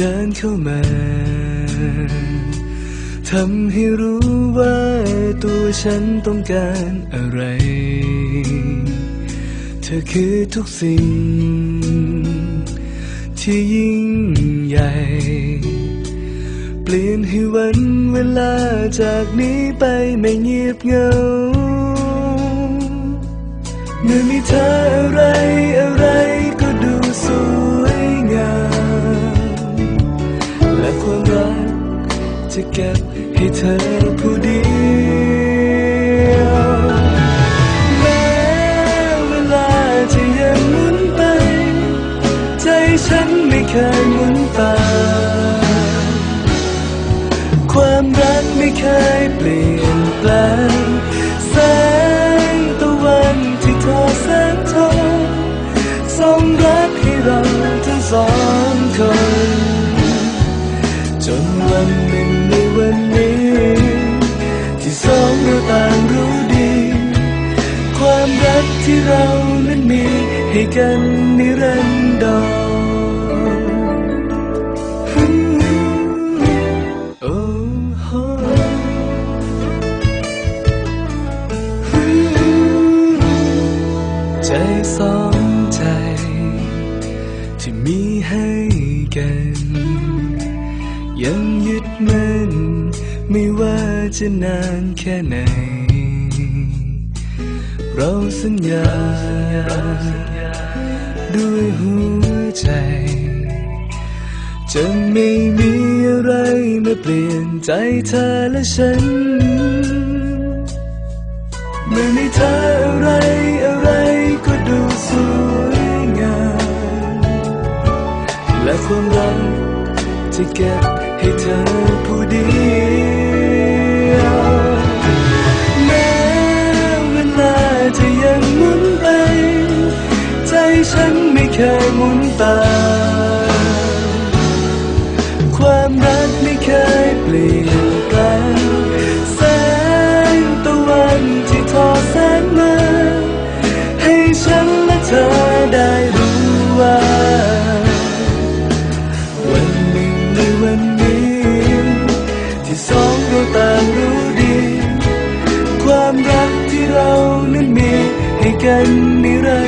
เดินเข้ามาทำให้รู้ว่าตัวฉันต้องการอะไร เธอคือทุกสิ่ง ที่ยิ่งใหญ่ เปลี่ยนให้วันเวลาจากนี้ไปไม่เงียบเหงา เมื่อมีเธออะไรอะไรก็ดูสวยงาม จะเก็บให้เธอผู้เดียวแม้เวลาจะยังหมุนไป ใจฉันไม่เคยหมุนตาความรักไม่เคยเปลี่ยนแปลง เราต่างรู้ดี ความรักที่เรานั้นมีให้กันนิรันดรโอ้โหใจสองใจ ที่มีให้กัน ยังยึดมั่น ไม่ว่าจะนานแค่ไหน เราสัญญา ด้วยหัวใจ จะไม่มีอะไรมาเปลี่ยนใจเธอและฉันเมื่อมีเธออะไรอะไรก็ดูสวยงาม และความรักจะเก็บให้เธอผู้เดียว ฉันไม่เคยหมุนตา ความรักไม่เคยเปลี่ยนแปลงแสงตะวันที่ทอแสงมา ให้ฉันและเธอได้รู้ว่า วันหนึ่งในวันนี้ ที่สองเราต่างรู้ดี ความรักที่เรานั้นมีให้กันนิรันดร